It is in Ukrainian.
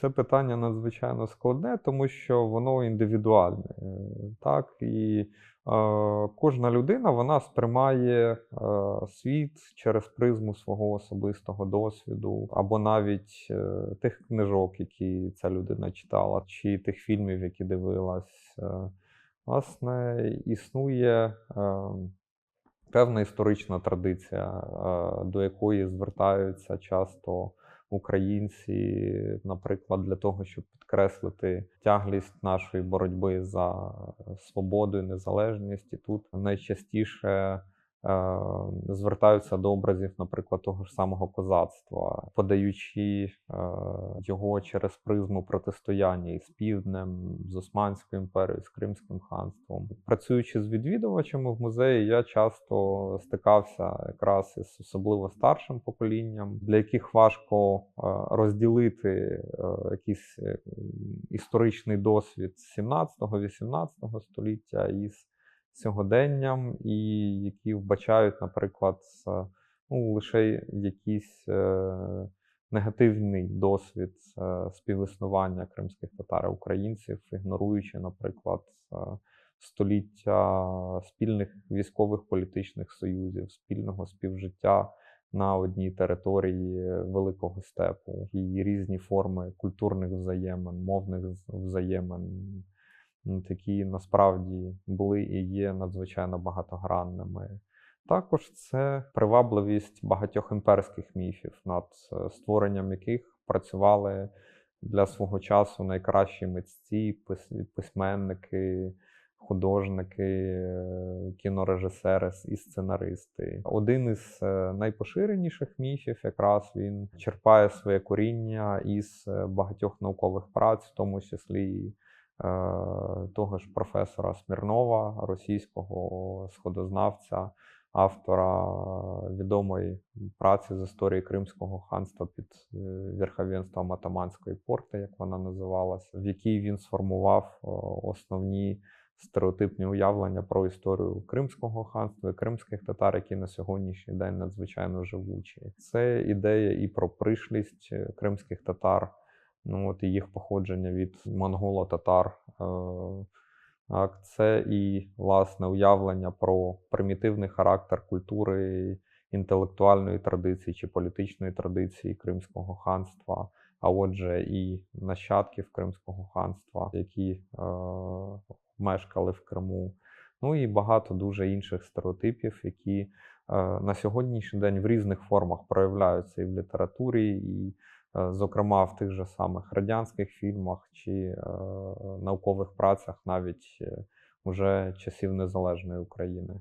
Це питання надзвичайно складне, тому що воно індивідуальне. Е, Так, і е, кожна людина вона сприймає е, світ через призму свого особистого досвіду, або навіть е, тих книжок, які ця людина читала, чи тих фільмів, які дивилась. Е, Власне, існує е, певна історична традиція, е, до якої звертаються часто українці, наприклад, для того, щоб підкреслити тяглість нашої боротьби за свободу і незалежність. І тут найчастіше звертаються до образів, наприклад, того ж самого козацтва, подаючи е, його через призму протистояння із півднем, з Османською імперією, з Кримським ханством. Працюючи з відвідувачами в музеї, я часто стикався якраз із особливо старшим поколінням, для яких важко е, розділити е, якийсь е, історичний досвід 17-18 століття із сьогоденням, і які вбачають, наприклад, ну, лише якийсь е, негативний досвід е, співіснування кримських татар українців, ігноруючи, наприклад, століття спільних військових політичних союзів, спільного співжиття на одній території великого степу і різні форми культурних взаємин, мовних взаємин, які насправді були і є надзвичайно багатогранними. Також це привабливість багатьох імперських міфів, над е, створенням яких працювали для свого часу найкращі митці, письменники, художники, е, кінорежисери і сценаристи. Один із е, найпоширеніших міфів, якраз він черпає своє коріння із багатьох наукових праць, в тому числі того ж професора Смірнова, російського сходознавця, автора відомої праці з історії Кримського ханства під е, верховенством Атаманської порти, як вона називалася, в якій він сформував основні стереотипні уявлення про історію Кримського ханства і кримських татар, які на сьогоднішній день надзвичайно живучі. Це ідея і про пришлість е, кримських татар, ну от і їх походження від монголо-татар. е, це і власне уявлення про примітивний характер культури, інтелектуальної традиції чи політичної традиції Кримського ханства, а отже, і нащадків Кримського ханства, які е, мешкали в Криму. Ну і багато дуже інших стереотипів, які е, на сьогоднішній день в різних формах проявляються і в літературі, і, зокрема, в тих же самих радянських фільмах чи е, наукових працях навіть е, уже часів незалежної України.